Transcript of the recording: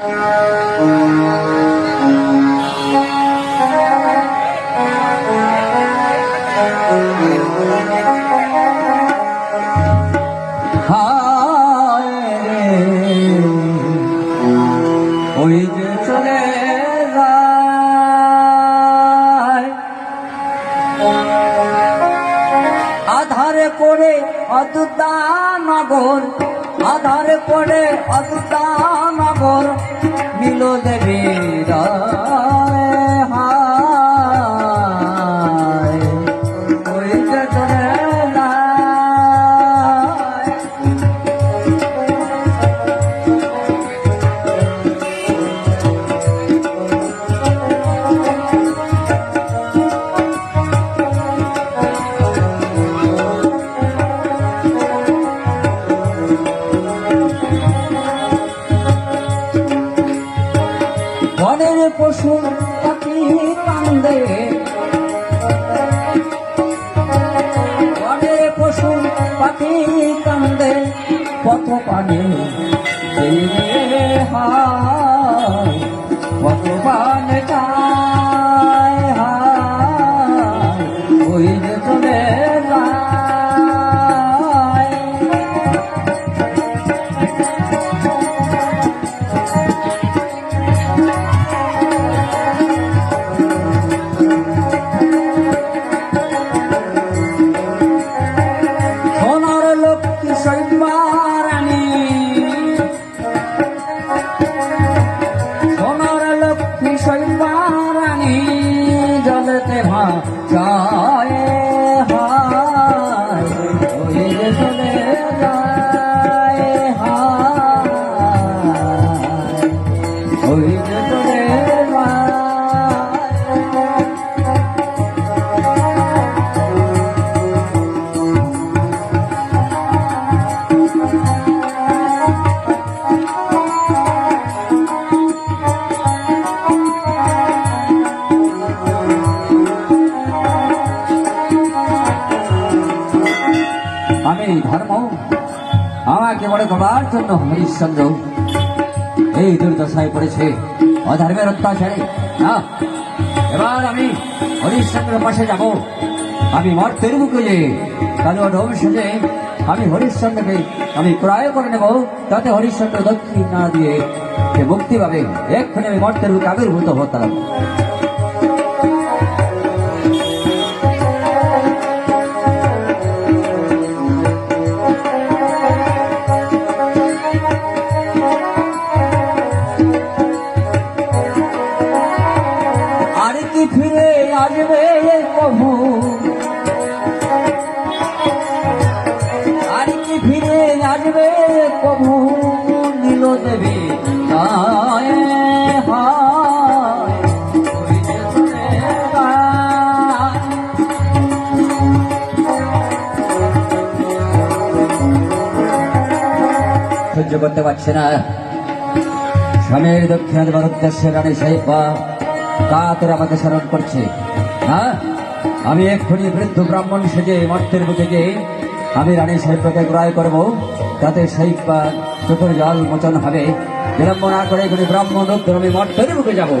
ওই যে চলে যায়। আধারে পড়ে অতুতা নগর আধারে পড়ে অতুতা নগর নীল দেবে হায় বনের পশু পাখি কান্দে। বনের পশু পাখি কান্দে। পথ পানে আমি ধর্ম। আমাকে বড় করার জন্য হরিশ্চন্দ্র। এই দুর্দশায় পড়েছে অধর্মের অত্যাচারে। না, এবার আমি হরিশ্চন্দ্রের পাশে যাব। আমি মর্তের মুখে যে কালো সেজে আমি হরিশ্চন্দ্রকে আমি ক্রয় করে নেব, তাতে হরিশ্চন্দ্র দক্ষিণ না দিয়ে সে মুক্তি পাবে। এক্ষুনি আমি মর্তের মুখে আবির্ভূত হতাম। ফিরে আসবে প্রভু আর কি ফিরে আসবে প্রভু নীল দেবী হায় হায়। সহ্য করতে পারছে না স্বামীর দক্ষিণ দেবার উদ্দেশ্যে রানী সাহেবা কাতরে আমাকে স্মরণ করছে। হ্যাঁ? আমি এক্ষুনি বৃদ্ধ ব্রাহ্মণ সেজে মর্তের বুকে গিয়ে আমি রানী সাহেবকে ক্রয় করব। তাতে সেই চোখের জল মোচন হবে। বিলম্ব না করে এখানে ব্রাহ্মণ রূপ আমি মর্তের বুকে যাব।